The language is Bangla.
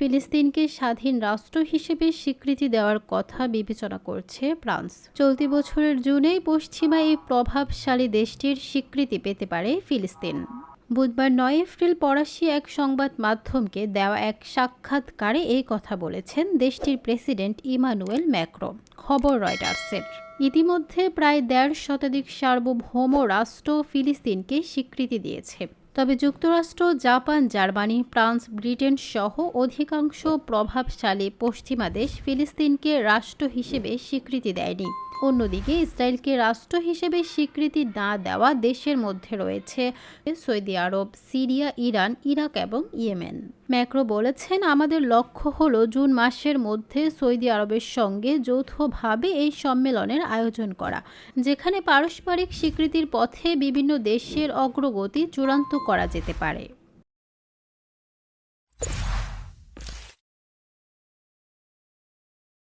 ফিলিস্তিনকে স্বাধীন রাষ্ট্র হিসেবে স্বীকৃতি দেওয়ার কথা বিবেচনা করছে ফ্রান্স। চলতি বছরের জুনেই পশ্চিমা এই প্রভাবশালী দেশটির স্বীকৃতি পেতে পারে ফিলিস্তিন। বুধবার নয় এপ্রিল ফরাসি এক সংবাদ মাধ্যমকে দেওয়া এক সাক্ষাৎকারে এই কথা বলেছেন দেশটির প্রেসিডেন্ট ইমানুয়েল ম্যাক্রো, খবর রয়টার্সের। ইতিমধ্যে প্রায় দেড় শতাধিক সার্বভৌম রাষ্ট্র ফিলিস্তিনকে স্বীকৃতি দিয়েছে। তবে যুক্তরাষ্ট্র, জাপান, জার্মানি, ফ্রান্স, ব্রিটেন সহ অধিকাংশ প্রভাবশালী পশ্চিমা দেশ ফিলিস্তিনকে রাষ্ট্র হিসেবে স্বীকৃতি দেয়নি। অন্যদিকে ইসরায়েলকে রাষ্ট্র হিসেবে স্বীকৃতি না দেওয়া দেশের মধ্যে রয়েছে সৌদি আরব, সিরিয়া, ইরান, ইরাক এবং ইয়েমেন। ম্যাক্রো বলেছেন, আমাদের লক্ষ্য হল জুন মাসের মধ্যে সৌদি আরবের সঙ্গে যৌথভাবে এই সম্মেলনের আয়োজন করা, যেখানে পারস্পরিক স্বীকৃতির পথে বিভিন্ন দেশের অগ্রগতি চূড়ান্ত করা যেতে পারে।